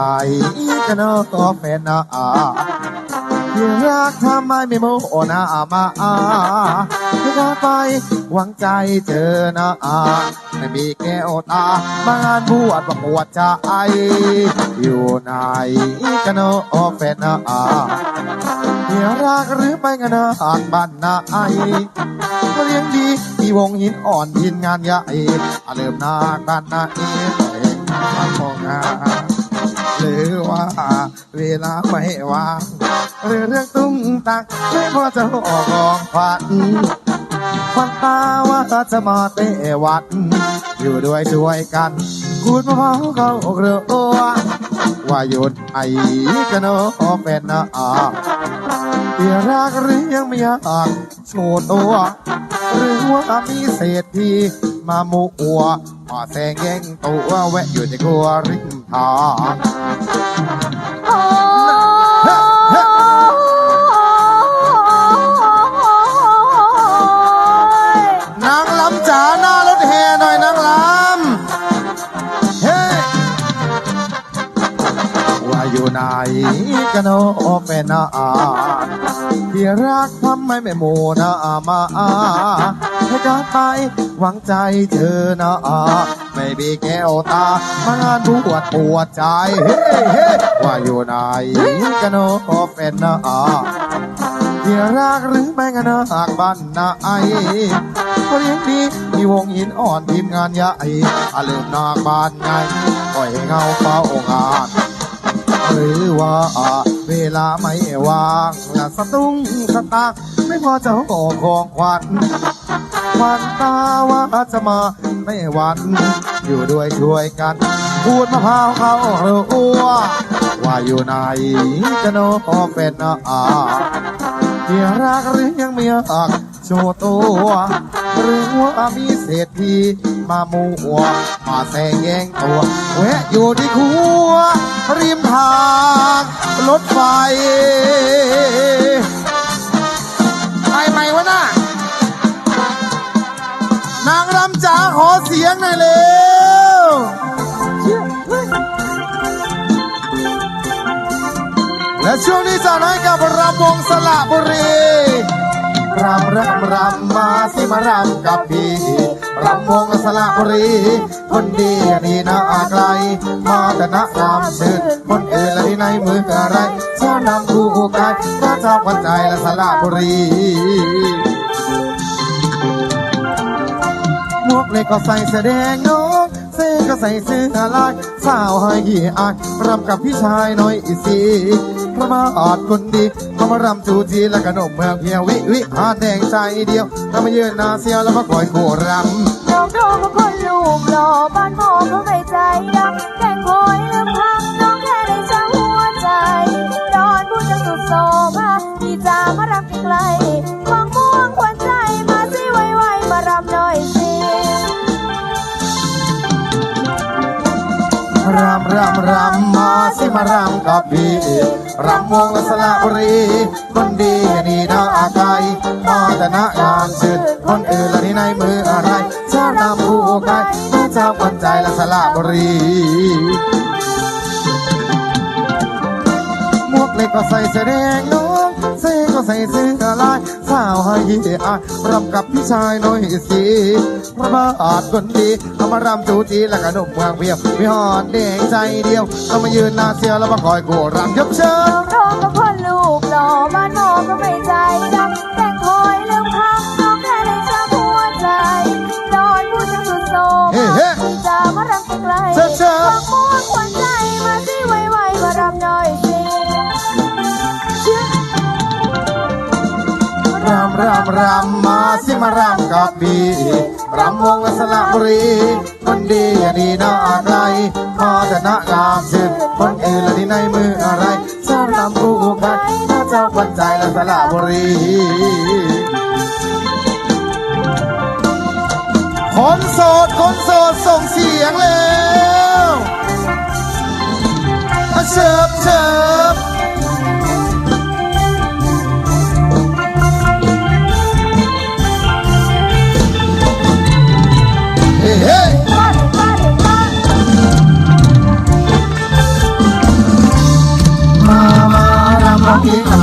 อยู่ไหนกันเนาะแฟนนะอาที่รักทำไมไม่โมโอนะมาอาที่รักไปหวังใจเจอนะอาไม่มีแก้วตามางานบวชประกวดใจอยู่ไหนกันเนาะแฟนนะอาที่รักหรือไปงานอาหบ้านนาไอเลี้ยงดีมีวงหินอ่อนทินงานใหญ่อาเริ่มนากันนาเองเหรือว่าเวลาไม่ว่างหรือเรื่องตุ้งตังไม่พอจะออกองขวัญฟังตาว่าจะมาเตะวัด อยู่ด้วยช่วยกันขูดมะพร้าวเข้าเรือว่าหยุดไอ้กันเนาะเป็นนะอาที่รักหรือยังไม่อยากโชว์ตัวหรือว่ามีเศรษฐีมามุอัวมาแซงแย่งตัวแวะอยู่ในครัวริม ทางโอ้ยนางลำจ๋าหน้ารถแห่หน่อยนางลำเฮ้ว่าอยู่ไหนกันเนาะเป็นาอาที่รักทำไมไม่โมนามาให้การไปหวังใจเธอนะอา ม่มีแก้วตามางานบวชปวดใจเฮ้เฮ้ว่าอยู่ไหนกันเนาะเป็นนาอาที่รักหรือไม่กันนะหากบ้านนาไอก็เลี้ยงดีมีวงหินอ่อนทีมงานใหญ่อาเริ่มนากบ้านไงปล่อยเงาเฝ้างานหรือว่าเวลาไม่ว่างละสตุ้งสตางค์ไม่พอจะห่อของขวัญขวัญตาว่าจะมาไม่หวัน อยู่ด้วยช่วยกันพูดมะพร้าวเขาเรืออ้วว่าอยู่ไหนจะโน้เป็นอาที่รักหรือยังไม่อยากโชว์ตัวหรือว่ามีเศรษฐีมามัวมาแซงแย่งตัวแวะอยู่ที่คัวริมทางรถไฟไปไหมวะน่ะนางรำจ๋าขอเสียงหน่อยเร็ว และช่วงนี้จะน้อยกับรำวงสละบุรีรำรำรำมาสิมารำกับพี่รำวงสละบุรี คนดีนี่น่าไกล มาแต่นะงามชื่นคนอื่นละที่ในมืออะไรชอบนำคู่กันถ้าชอบคนใจและสละบุรีหมวกเล็กก็ใส่เสดงน้องเสื้อก็ใส่เสื้อลายสาวให้ยี่อายรำกับพี่ชายน้อยอีสี พระมาอาจคนดีเขามารำจูจีและขนมเมืองเพียววิวิหารแดงใจเดียวถ้ามายืนหนาเสียวแล้วมาคอยโครำน้องโดนกับคนลูกหล่อบ้านหมอเขาไม่ใจดำแกล้งคอยลืมพักน้องแค่ได้ช่างหัวใจดอนพูดจะสุดโซภาพี่จะมารับไกลมองม่วงควรใจมาสิไวๆมารำหน่อยสิรำรำรำมา สิมารำกับพี่รำวงและสละบุรีคนดีนี่น่าไกมาแต่นะงานชื่นคนอื่นและที่ในมืออะไรชอบนำผู้กันถ้าชอบคนใจและสละบุรีหมวกเล็กก็ใส่เสื้อแดงน้อง ใส่เสื้อลายสาวให้อายรำกับพี่ชายน้อยสีพระบาทคนดีเอามารำจูจีและกระหนุ่มเมืองเพียวมีหอนแดงใจเดียวเอามายืนหน้าเสียวแล้วมาคอยโกรำยบเชิญน้องโดนกับคนลูกหล่อบ้านหมอเขาไม่ใจดำแกล้งคอยลืมพักน้องแค่ได้ช่างหัวใจดอนพูดจะสุดโซภาพี่จะมารับไกลำรำรำมาสิมารำกับพี่รำวงและสละบุรีคนดีดีน่าไกลมาแต่นะงามชื่นคนอื่นและที่ในมืออะไรชอบนำคู่กันถ้าเจ้าคนใจและสละบุรีคนโสดคนโสดส่งเสียงแล้วเชิบเชิบ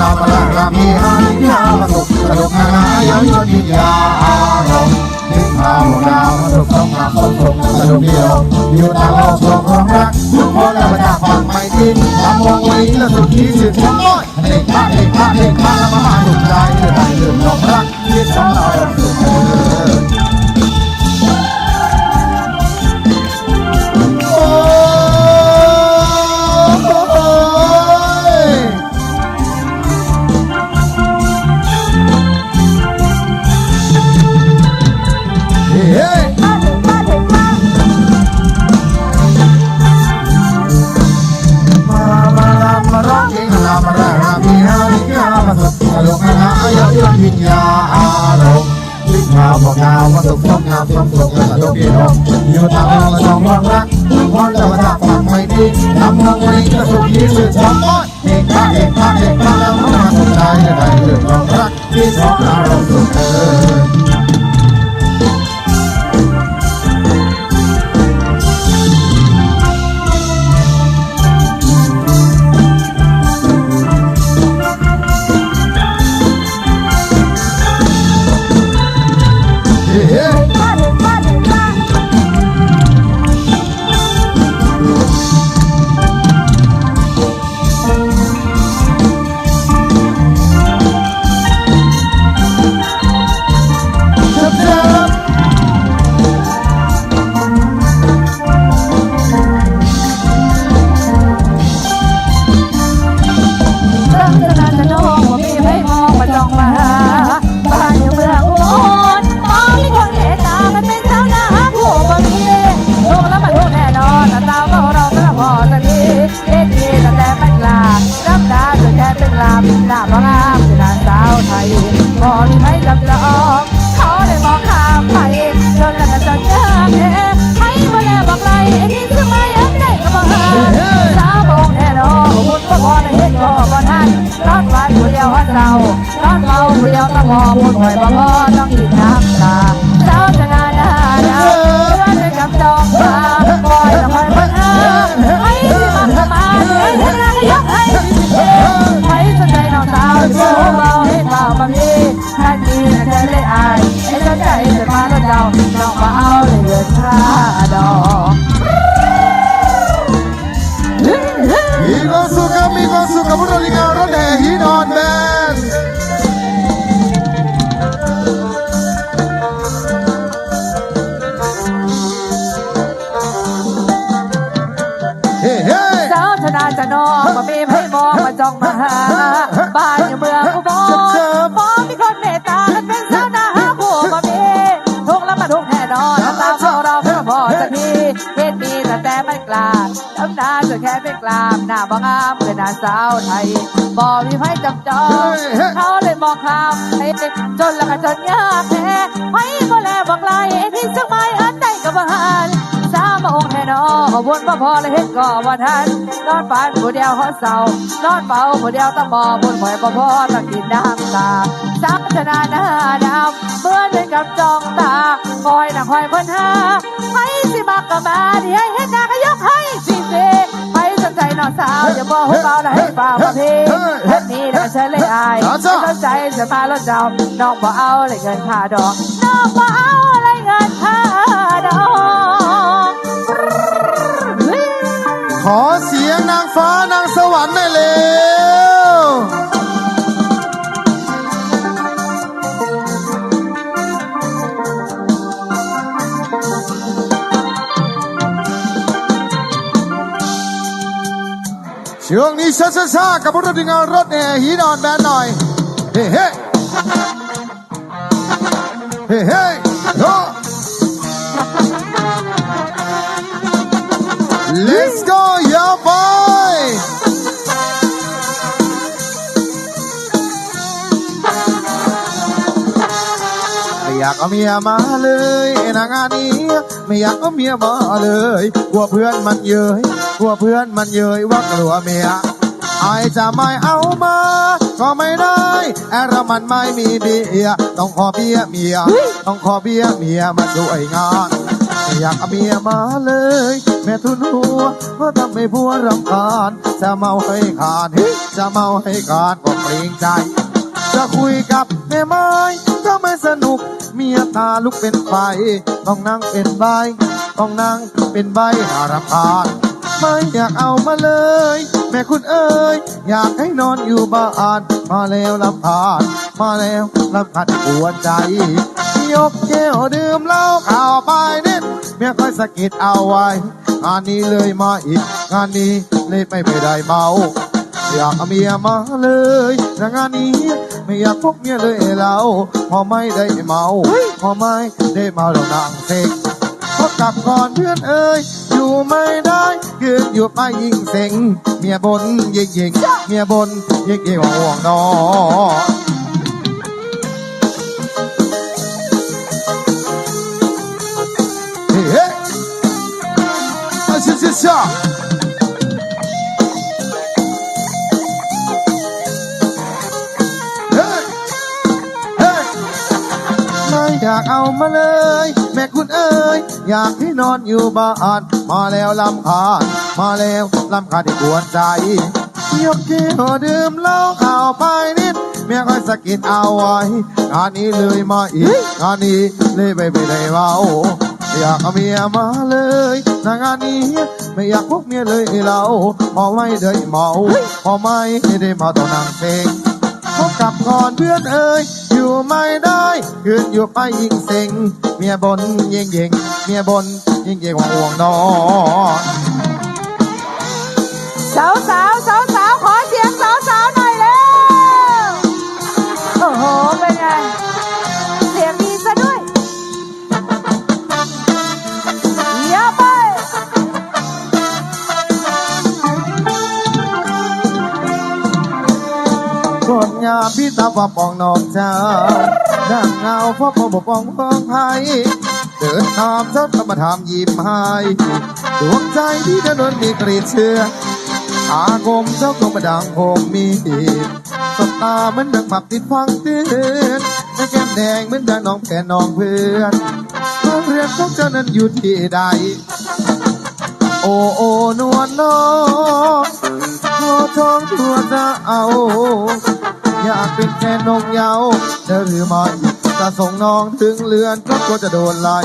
ลาบลาลามีอานิยามาสุกสนุกนานาย้อนยนวิญญาอารมณ์ทิ้งข่าวดาวมาสุกต้องนำต้องสุกสนุกเดียวอยู่ตามโลกโลกความรักทุกคนแล้วมาจากฝั่งไม่ทิ้งทำวงลีและสุดที่สุดทั้งหมดเด็กมากเด็กมากเด็กมากแล้วมาถูกใจเดืองใดเดืองความรักที่สองเรา สุ เดียววันเรารอดเมาเดียวต้ององพูดหน่อยบ่พอ ความสุขครับมีความสุขกับผู้บริการรถแห่ฮีนอนแบน สาวไทยบ่มีไผจับจองเขาเลยมองข้ามให้จนแล้วก็จนยากแท้ให้บ่แลบอกไล่ที่สักไม้อันใดก็บ่หันสามองค์แน่นอขบวนมาพอเลยเห็นก็ว่าทันนอนฝันผู้เดียวหอเศร้านอนเฝ้าผู้เดียวต้องมองบนหอยบ่พอต้องกินน้ำตาสามชนะหน้าดำเหมื่อนเป็นกับจองตาคอยนะคอยพันหาให้สิมากก็มาที่ให้เห็นหน้าก็ยกให้สิเซให้ สนใจน้องสาวอย่าบอกหัวเบานะให้ฝ่าประเพเฮ็ดนี้นะเชิญเลยอายไม่สนใจจะมาแล้วเจ้าน้องบ่เอาเลยเงินค่าดอกน้องบ่เอาเลย ช่วงนี้ช้าช้ากับผู้บริการรถแห่ฮีนอนแบนหน่อย เฮ้เฮ้เฮ้เฮ้โย Let's go, yo boy! ไม่อยากเอาเมียมาเลยนะงานนี้ไม่อยากเอาเมียมาเลยกลัวเพื่อนมันเย้ยกลัวเพื่อนมันเย้ยว่ากลัวเมีย ไอจะไม่เอามา ก็ไม่ได้แอรมันไม่มีเบียต้องขอเบียเมีย ต้องขอเบียเมียมาช่วยงานอยากเอาเมียมาเลย แม่ทุนหัวเพราะทำให้ผัวรำคาญจะเมาให้ขาดจะเมาให้ขาดก็เกรงใจ จะคุยกับแม่ไม้ก็ไม่สนุกเมียตาลุกเป็นไฟต้องนั่งเป็นใบต้องนั่งเป็นใบหารำคาญ ไม่อยากเอามาเลย แม่คุณเอ๋ยอยากให้นอนอยู่บ้าน มาแล้วลำพานมาแล้วลำพันปวดใจ ยกแก้วดื่มเหล้าข่าวไปนิดเมียค่อยสะกิดเอาไว้ งานนี้เลยมาอีก งานนี้เลยไม่ไปได้เมาอยากเอาเมียมาเลยแต่งานนี้ไม่อยากพกเมียเลยเราพอไม่ได้เมา พอไม่ได้เมาแล้วนางเซ็กพบกับก่อนเพื่อนเอ้ย อยู่ไม่ได้คืนอยู่ไปยิงเซ็งเมียบนยิงยิงเมียบนยิงยิงห่วงนอเฮ้เฮ้อาชิชิ ไม่อยากเอามาเลย แม่คุณเอ๋ยอยากให้นอนอยู่บ้านมาแล้วลำคาญมาแล้วลำคาญที่กวนใจยกแก้วดื่มเหล้าข่าวไปนิดเมียค่อยสะกิดเอาไว้งานนี้เลยมาอีกงานนี้เลยไปไม่ได้เมาอยากเอาเมียมาเลยแต่งานนี้ไม่อยากพกเมียเลยเราพอไม่ได้เมาพอไม่ได้เมาตอนนางเพลง พบกับก่อนเพื่อนเอ่ยอยู่ไม่ได้ยืนอยู่ไปยิงเซ็งเมียบนยิงยิงเมียบนยิงยิงห่วงนอนสาวสาวสาว พี่ตาว่าปองนอกเจ้าดังเงาเพราะพอบอกปองเพิงไห้เดินตามเจ้าธรรมทามยิ้มให้ดวงใจที่ถนนมีกรีดเชื่ออากมเจ้าคงมาดังคงมีสบตาเหมือนดังผับติดฟังเตือนแม่แก้มแดงเหมือนดังน้องแผ่น้องเพื่อนบ้านเรือนของเจ้านั้นอยู่ที่ใด โอ้โอ้นวลน้องทั่วท้องทั่วจะเอา อยากเป็นแฟนนงเยาว์เธอหรือไม่จะส่งน้องถึงเรือนก็จะโดนไล่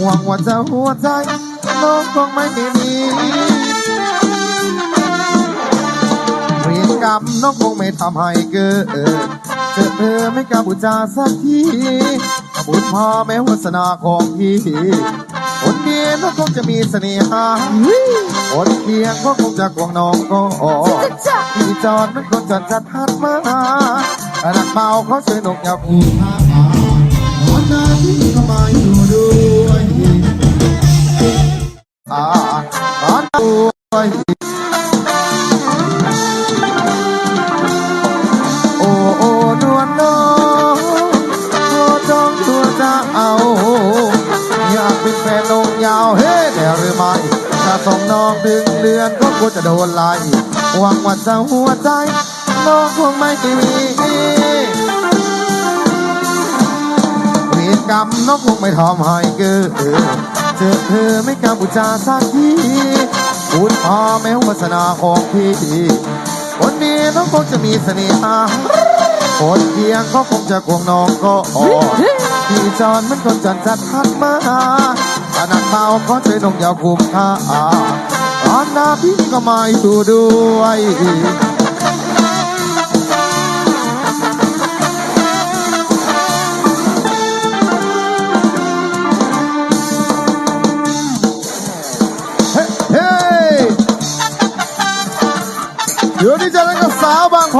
หวังว่าจะหัวใจน้องคงไม่มีเรียนกรรมน้องคงไม่ทำให้เกิดเจอเธอไม่กล้าบูชาสักทีบุญพ่อแม้วาสนาของพี่ คนเดียนก็คงจะมีเสน่หาคนเพียงก็คงจะควงน้องก็ออกที่จอดมันคนจอดจัดทัดมาขนาดเมาเขาช่วยนกยาคูท่าป่าตอนหน้าที่ก็มาอยู่ด้วยอ่าาวเฮ้แต่หรือไม่ถ้าส่งน้องดึงเดือนก็กลัวจะโดนไล่หวังว่าจะหัวใจน้องคงไม่มีเวรกรรมน้องคงไม่ทำให้เกิดเจอเธอไม่กล้าบูชาสักทีพูดพอแม้วาสนาของพี่คนนี้น้องคงจะมีเสน่หาคนเพียงก็คงจะควงน้องก็ออกพี่จอนมันคนจันจัดทัดมา ขนาดเมาขอช่วยนงอย่าคุมค่าตอนหน้าพี่ก็มาอยู่ด้วยเฮ้เฮ้เดี๋ยวนี้จะเล่นกับสาวบางโพ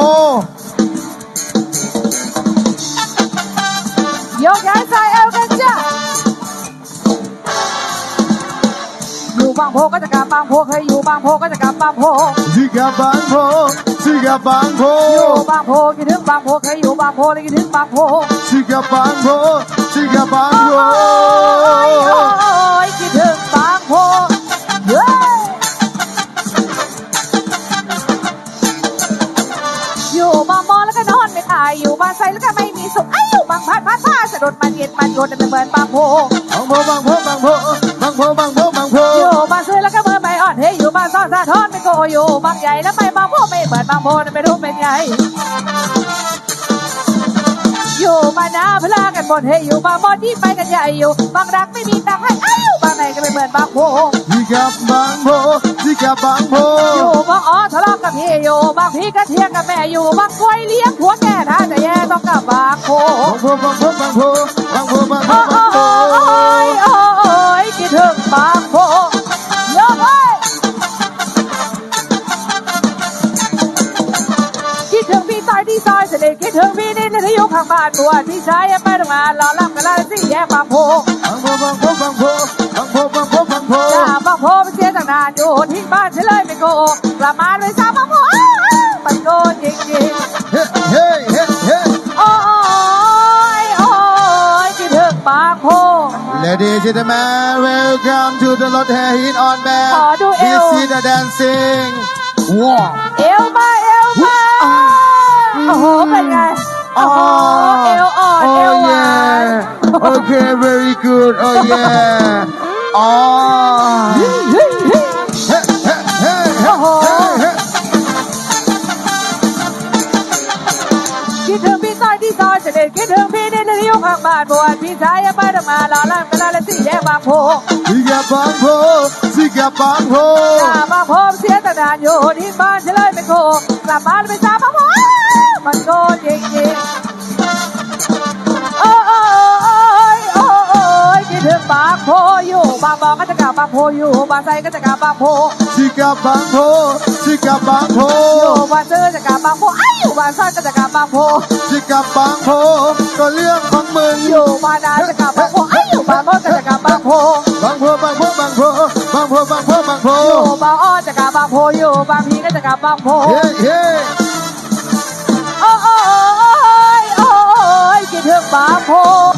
ยกย้ายใส่ บางโพก็จะกลับบางโพเคยอยู่บางโพก็จะกลับบางโพจิกับบางโพจิกับบางโพอยู่บางโพคิดถึงบางโพเคยอยู่บางโพเลยคิดถึงบางโพจิกับบางโพจิกับบางโพโอ้ยโอ้ยคิดถึงบางโพเฮ้ยอยู่บางมอแล้วก็นอนไม่ตายอยู่บางไซแล้วก็ไม่มีสุขอ้าวบางพัดพัดผ้าสะดุดมันเย็นมันโยนเป็นเหมือนบางโพบางโพบางโพบางโพบางโพ กอยู่บางใหญ่แล้วไปบางโพไม่เหมือนบางโพนั่นไม่รู้เป็นไงอยู่มานาพลากันหมดเฮอยู่บางบอนที่ไปกันใหญ่อยู่บางรักไม่มีตังค์ให้อ้าวบางไหนก็ไม่เหมือนบางโพที่กับบางโพที่กับบางโพอยู่บางอ๋อทะเลาะกับพี่อยู่บางพี่ก็เทียงกับแม่อยู่บางกล้วยเลี้ยงผัวแก่ถ้าจะแย่ต้องกับบางโพบางโพบางโพบางโพบางโพบางโพ ถึงพี่ซอยที่ซอยเสด็จคิดถึงพี่นี่ที่อยู่ข้างบ้านบัวที่ใช้ไปทำงานรอรับกันแล้วสิแยกบางโพบางโพบางโพบางโพบางโพบางโพบางโพอย่าบางโพไปเสียตั้งนานอยู่ทิ้งบ้านฉันเลยไม่โกกลับมาไม่ทราบางโพอ้าวอ้าวมันโกจริงจริงเฮ้เฮ้เฮ้เฮ้ๆโอ้ยโอ้ยคิดถึงบางโพ Ladies and gentlemen, welcome to the Lot Hair Hit on Band. ขอดูเอว This is the dancing. Wow. เอวมาเอวมา โอ้โห เป็นไง โอ้โห เอวอ่อนเอว oh หวาน yeah. Okay, very good. Oh yeah. Oh. Hey, hey, hey, hey, hey, hey. คิดถึงพี่ซอยที่ซอยเสด็จคิดถึงพี่นี่ที่อยู่ข้างบ้านบวชพี่ชายไปทำงานรอรับกันแล้วสิแยกบางโพ Siga Bangpo, Siga Bangpo. อย่ามาพบเสียตั้งนานอยู่ที่บ้านฉันเลยไม่โกกลับบ้านไม่ทราบเพราะว่า มันโกจริงจริงๆโอ้โอ้โอ้ยโอ้โอ้ยคิดถึงบางโพอยู่ บางบอกก็จะกลับบางโพอยู่ บางไซก็จะกลับบางโพ Siga Bangpo, Siga อยู่ Bangpo. บางซื้อจะกลับบางโพไอ้ยอยู่บางซ่อนก็จะกลับบางโพ Siga Bangpo. ก็เรื่องของมึงอยู่บางนาจะกลับบางโพไอ้ยอยู่บางโพก็จะกลับบางโพบางโพบางโพบางโพบางโพบางโพบางโพอยู่บางอ้อจะกลับบางโพอยู่บางพีก็จะกลับบางโพเฮ้เฮ้ โ